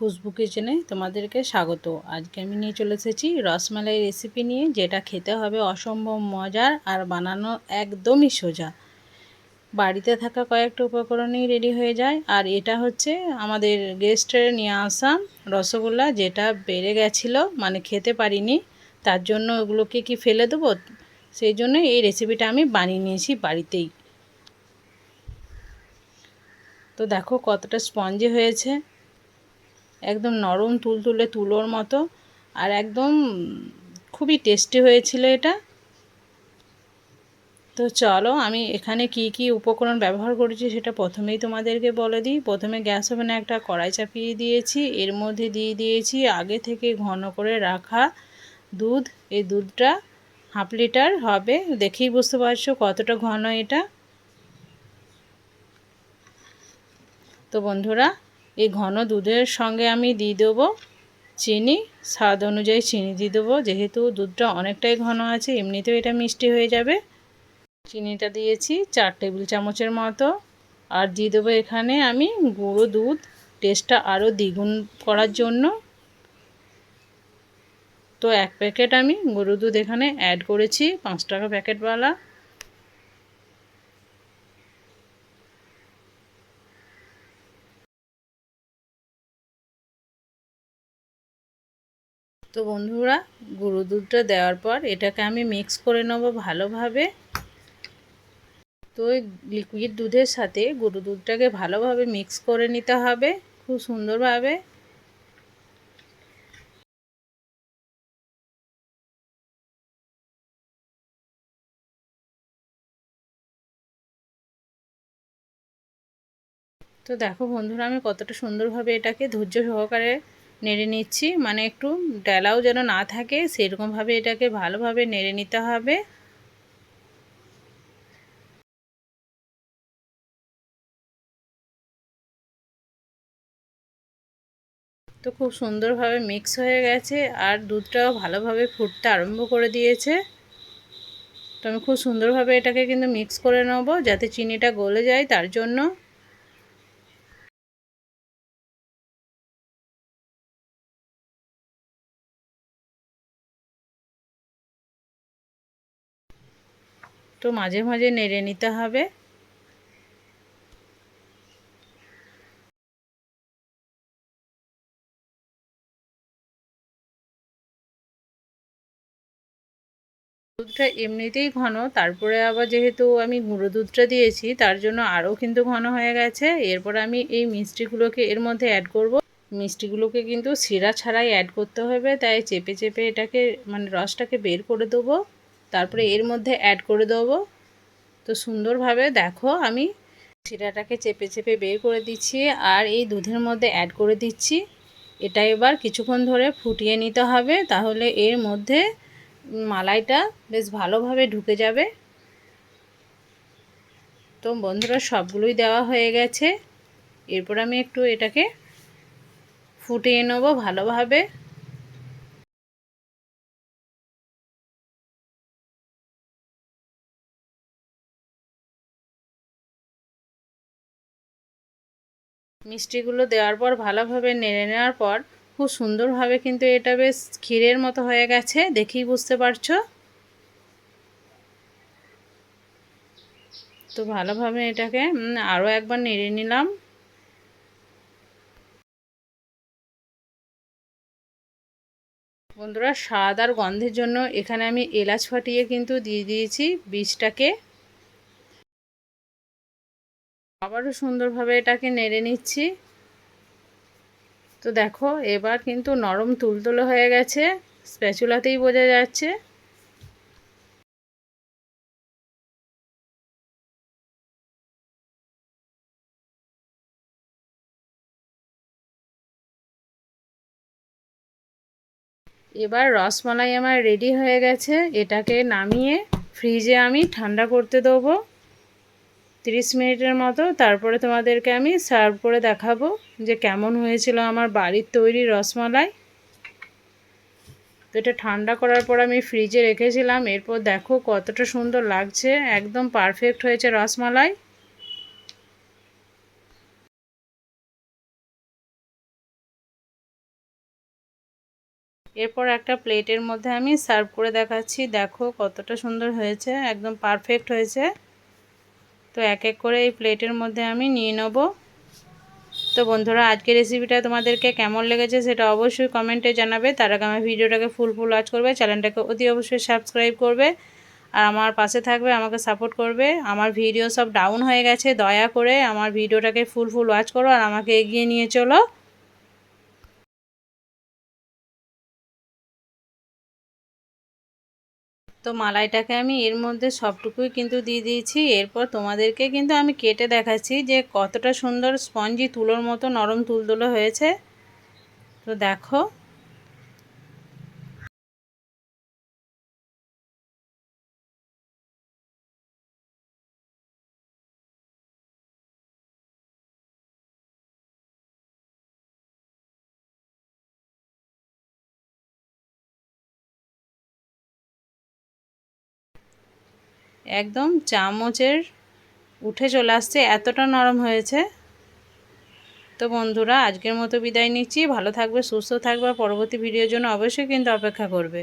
খুশবু কিচেনে তোমাদেরকে স্বাগত। আজকে আমি নিয়ে চলে এসেছি রসমালাই রেসিপি নিয়ে, যেটা খেতে হবে অসম্ভব মজার আর বানানো একদমই সোজা। বাড়িতে থাকা কয়েকটা উপকরণেই রেডি হয়ে যায়। আর এটা হচ্ছে আমাদের গেস্টের নিয়ে আসা রসগোল্লা, যেটা বেড়ে গেছিল মানে খেতে পারিনি। তার জন্য ওগুলোকে কি ফেলে দেবো? সেই জন্য এই রেসিপিটা আমি বানিয়ে নিয়েছি বাড়িতেই। তো দেখো কতটা স্পঞ্জি হয়েছে। একদম নরম তুলতুলে তুলোর মতো আর একদম খুবই টেস্টি হয়েছিল এটা। তো চলো আমি এখানে কি কি উপকরণ ব্যবহার করেছি সেটা প্রথমেই তোমাদেরকে বলে দিই। প্রথমে গ্যাস ওভেনে একটা কড়াই চাপিয়ে দিয়েছি, এর মধ্যে দিয়ে দিয়েছি আগে থেকে ঘন করে রাখা দুধ। এই দুধটা হাফ লিটার হবে, দেখেই বুঝতে পারছ কতটা ঘন এটা। তো বন্ধুরা এই ঘন দুধের সঙ্গে আমি দিয়ে দেবো চিনি, স্বাদ অনুযায়ী চিনি দিয়ে দেবো। যেহেতু দুধটা অনেকটাই ঘন আছে, এমনিতেও এটা মিষ্টি হয়ে যাবে। চিনিটা দিয়েছি চার টেবিল চামচের মতো। আর দিয়ে দেবো এখানে আমি গুঁড়ো দুধ। টেস্টটা আরও দ্বিগুণ করার জন্য। তো এক প্যাকেট আমি গরু দুধ এখানে অ্যাড করেছি, পাঁচ টাকা প্যাকেটওয়ালা। তো বন্ধুরা, গুঁড়ো দুধটা দেওয়ার পর এটাকে আমি মিক্স করে নেব ভালোভাবে। তো ওই লিকুইড দুধের সাথে গুঁড়ো দুধটাকে ভালোভাবে মিক্স করে নিতে হবে, খুব সুন্দরভাবে। তো দেখো বন্ধুরা, আমি কতটা সুন্দরভাবে এটাকে ধৈর্য সহকারে নেড়ে নিচ্ছি। মানে একটু ডেলাও যেন না থাকে, সেরকমভাবে এটাকে ভালোভাবে নেড়ে নিতে হবে। তো খুব সুন্দরভাবে মিক্স হয়ে গেছে, আর দুধটাও ভালোভাবে ফুটতে আরম্ভ করে দিয়েছে। তো আমি খুব সুন্দরভাবে এটাকে কিন্তু মিক্স করে নেব, যাতে চিনিটা গলে যায় তার জন্য। তো মাঝে মাঝে নেড়ে নিতে হবে। দুধটা এমনিতেই ঘন, তারপরে আবার যেহেতু আমি গুঁড়ো দুধটা দিয়েছি, তার জন্য আরও কিন্তু ঘন হয়ে গেছে। এরপর আমি এই মিষ্টিগুলোকে এর মধ্যে অ্যাড করব। মিষ্টিগুলোকে কিন্তু শিরা ছাড়াই অ্যাড করতে হবে, তাই চেপে চেপে এটাকে মানে রসটাকে বের করে দেবো। তারপরে এর মধ্যে অ্যাড করে দেবো। তো সুন্দরভাবে দেখো আমি শিরাটাকে চেপে চেপে বের করে দিচ্ছি আর এই দুধের মধ্যে অ্যাড করে দিচ্ছি। এটা এবার কিছুক্ষণ ধরে ফুটিয়ে নিতে হবে তাহলে এর মধ্যে মালাইটা বেশ ভালোভাবে ঢুকে যাবে। তো বন্ধুরা সবগুলোই দেওয়া হয়ে গেছে। এরপর আমি একটু এটাকে ফুটিয়ে নেব ভালোভাবে। মিষ্টিগুলো দেওয়ার পর, ভালোভাবে নেড়ে নেওয়ার পর, খুব সুন্দরভাবে কিন্তু এটা বেশ ক্ষীরের মতো হয়ে গেছে, দেখেই বুঝতে পারছ? তো ভালোভাবে এটাকে আরও একবার নেড়ে নিলাম। বন্ধুরা, স্বাদ আর গন্ধের জন্য এখানে আমি এলাচ ফাটিয়ে কিন্তু দিয়ে দিয়েছি বীজটাকে। আবারও সুন্দরভাবে এটাকে নেড়ে নিচ্ছি। তো দেখো, এবার কিন্তু নরম তুলতুলো হয়ে গেছে, স্প্যাচুলাতেই বোঝা যাচ্ছে। এবার রসমালাই আমার রেডি হয়ে গেছে, এটাকে নামিয়ে ফ্রিজে আমি ঠান্ডা করতে দেবো। তিরিশ মিনিটের মতো, তারপরে তোমাদেরকে আমি সার্ভ করে দেখাবো যে কেমন হয়েছিল আমার বাড়ির তৈরি রসমালাই। তো এটা ঠান্ডা করার পর আমি ফ্রিজে রেখেছিলাম, এরপর দেখো কতটা সুন্দর লাগছে, একদম পারফেক্ট হয়েছে রসমালাই। এরপর একটা প্লেটের মধ্যে আমি সার্ভ করে দেখাচ্ছি, দেখো কতটা সুন্দর হয়েছে, একদম পারফেক্ট হয়েছে। তো এক এক করে এই প্লেটের মধ্যে আমি নিয়ে নেব। তো বন্ধুরা আজকে রেসিপিটা তোমাদেরকে কেমন লেগেছে সেটা অবশ্যই কমেন্টে জানাবে। তার আগে আমার ভিডিওটাকে ফুল ফুল ওয়াচ করবে চ্যানেলটাকে অতি অবশ্যই সাবস্ক্রাইব করবে। আর আমার পাশে থাকবে, আমাকে সাপোর্ট করবে। আমার ভিডিও সব ডাউন হয়ে গেছে, দয়া করে আমার ভিডিওটাকে ফুল ফুল ওয়াচ করো আর আমাকে এগিয়ে নিয়ে চলো। তো মালাইটাকে আমি এর মধ্যে সবটুকুই কিন্তু দিয়ে দিয়েছি। এরপর তোমাদেরকে কিন্তু আমি কেটে দেখাচ্ছি যে কতটা সুন্দর স্পঞ্জি তুলোর মতো নরম তুলতুলো হয়েছে। তো দেখো একদম চামচের উঠে চলে আসছে, এতটা নরম হয়েছে। তো বন্ধুরা, আজকের মতো বিদায় নিচ্ছি। ভালো থাকবে, সুস্থ থাকবে। পরবর্তী ভিডিওর জন্য অবশ্যই কিন্তু অপেক্ষা করবে।